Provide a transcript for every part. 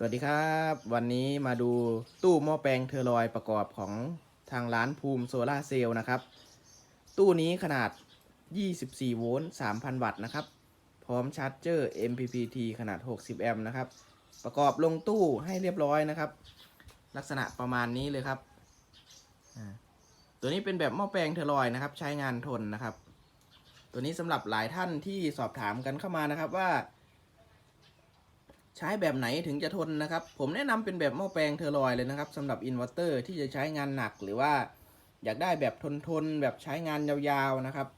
สวัสดีครับ วันนี้มาดูตู้หม้อแปลงเทอร์ลอยประกอบของทางร้านภูมิโซลาร์เซลล์นะครับ ตู้นี้ขนาด 24 โวลต์ 3,000 วัตต์นะครับ พร้อมชาร์จเจอร์ MPPT ขนาด 60 แอมป์นะครับ ประกอบลงตู้ให้เรียบร้อยนะครับ ลักษณะประมาณนี้เลยครับ ตัวนี้เป็นแบบหม้อแปลงเทอร์ลอยนะครับ ใช้งานทนนะครับ ตัวนี้สำหรับหลายท่านที่สอบถามกันเข้ามานะครับว่า ใช้แบบไหนถึงจะทนนะครับ ผมแนะนำเป็นแบบหม้อแปลงเทอร์ลอยเลยนะครับสำหรับอินเวอร์เตอร์ที่จะใช้งานหนักหรือว่าอยากได้แบบทนทนแบบใช้งานยาวๆนะครับ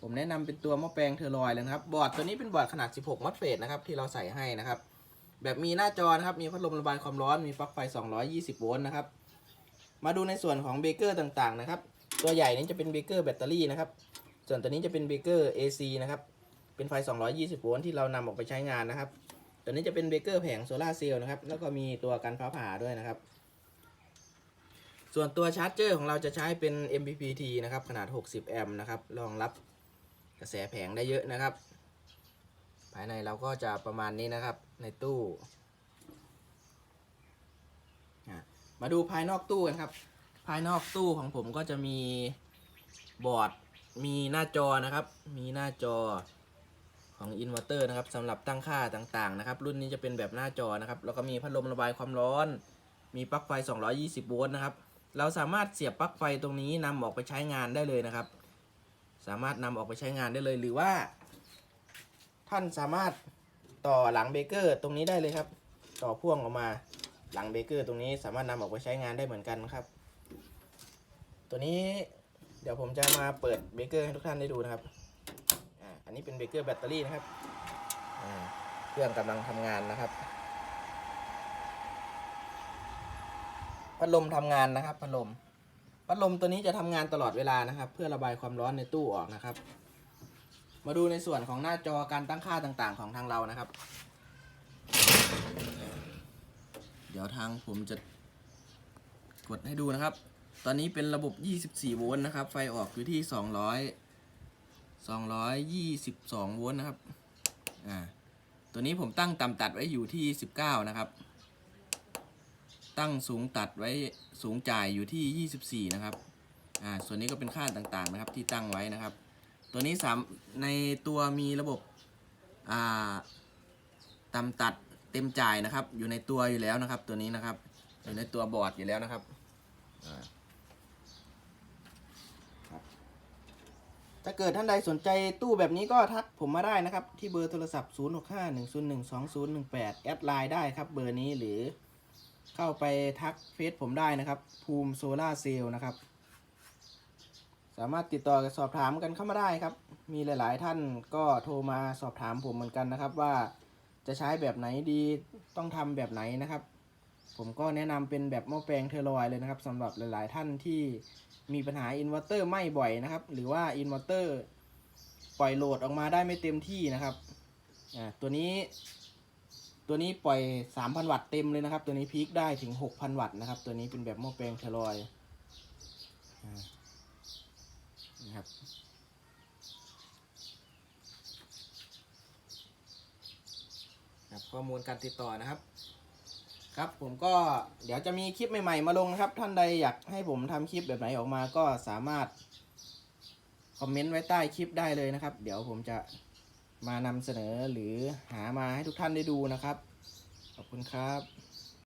ผมแนะนำเป็นตัวหม้อแปลงเทอร์ลอยเลยนะครับ บอร์ดตัวนี้เป็นบอร์ดขนาด 16 มัดเฟสนะครับที่เราใส่ให้นะครับ แบบมีหน้าจอนะครับ มีพัดลมระบายความร้อน มีปลั๊กไฟ 220 โวลต์นะครับ มาดูในส่วนของเบเกอร์ต่างๆนะครับ ตัวใหญ่นี้จะเป็นเบเกอร์แบตเตอรี่นะครับ ส่วนตัวนี้จะเป็นเบเกอร์ AC นะครับ เป็นไฟ 220 โวลต์ที่เรานำออกไปใช้งานนะครับ ตัวนี้จะเป็นเบเกอร์แผงโซลาเซลล์นะครับ แล้วก็มีตัวกันฟ้าผ่าด้วยนะครับ ส่วนตัวชาร์จเจอร์ของเราจะใช้เป็น MPPT นะครับ ขนาด 60 แอมป์นะครับ รองรับกระแสแผงได้เยอะนะครับ ภายในเราก็จะประมาณนี้นะครับ ในตู้ มาดูภายนอกตู้กันครับ ภายนอกตู้ของผมก็จะมีบอร์ด มีหน้าจอนะครับ มีหน้าจอ ของอินเวอร์เตอร์นะครับสำหรับตั้งค่าต่างๆนะครับ รุ่นนี้จะเป็นแบบหน้าจอนะครับ แล้วก็มีพัดลมระบายความร้อน มีปลั๊กไฟ 220 โวลต์นะครับ เราสามารถเสียบปลั๊กไฟตรงนี้นำออกไปใช้งานได้เลยนะครับ สามารถนำออกไปใช้งานได้เลยหรือว่า ท่านสามารถต่อหลังเบเกอร์ตรงนี้ได้เลยครับ ต่อพ่วงออกมาหลังเบเกอร์ตรงนี้สามารถนำออกไปใช้งานได้เหมือนกันครับ ตัวนี้เดี๋ยวผมจะมาเปิดเบเกอร์ให้ทุกท่านได้ดูนะครับ อันนี้เป็นเบเกอร์แบตเตอรี่นะครับเครื่องกำลังทำงานนะครับ พัดลมทำงานนะครับ พัดลม พัดลมตัวนี้จะทำงานตลอดเวลานะครับ เพื่อระบายความร้อนในตู้ออกนะครับ มาดูในส่วนของหน้าจอการตั้งค่าต่างๆ ของทางเรานะครับ เดี๋ยวทางผมจะกดให้ดูนะครับ ตอนนี้เป็นระบบ 24 โวลต์นะครับ ไฟออกอยู่ที่ 200 222 โวลต์นะครับ อ่า ตัวนี้ผมตั้งต่ำตัดไว้อยู่ที่ 19 นะครับ ตั้งสูงตัดไว้สูงจ่ายอยู่ที่ 24 นะครับ อ่า ส่วนนี้ก็เป็นค่าต่างๆนะครับที่ตั้งไว้นะครับ ตัวนี้สามในตัวมีระบบ อ่า ต่ำตัดเต็มจ่ายนะครับ อยู่ในตัวอยู่แล้วนะครับ ตัวนี้นะครับ อยู่ในตัวบอร์ดอยู่แล้วนะครับ อ่า ถ้าเกิดท่านใดสนใจตู้แบบนี้ก็ทักผมมาได้นะครับ ที่เบอร์โทรศัพท์ 0651012018 แอดไลน์ได้ครับเบอร์นี้หรือเข้าไปทักเฟซผมได้นะครับ ภูมิโซล่าเซลล์นะครับ สามารถติดต่อสอบถามกันเข้ามาได้ครับ มีหลาย ๆ ท่านก็โทรมาสอบถามผมเหมือนกันนะครับว่าจะใช้แบบไหนดีต้องทำแบบไหนนะครับ ผมก็แนะนำเป็นแบบหม้อแปลงเทอร์ลอยเลยนะครับสำหรับหลาย ๆ ท่านที่มีปัญหาอินเวอร์เตอร์ไหม้บ่อยนะครับ หรือว่าอินเวอร์เตอร์ปล่อยโหลดออกมาได้ไม่เต็มที่นะครับอ่าตัวนี้ ตัวนี้ปล่อย 3,000 วัตต์เต็มเลยนะครับ ตัวนี้พีคได้ถึง 6,000 วัตต์นะครับ ตัวนี้เป็นแบบหม้อแปลงเทอร์ลอยนะครับครับข้อมูลการติดต่อนะครับ ครับ ผมก็เดี๋ยวจะมีคลิปใหม่ๆมาลงนะครับ ท่านใดอยากให้ผมทำคลิปแบบไหนออกมาก็สามารถคอมเมนต์ไว้ใต้คลิปได้เลยนะครับ เดี๋ยวผมจะมานำเสนอหรือหามาให้ทุกท่านได้ดูนะครับ ขอบคุณครับ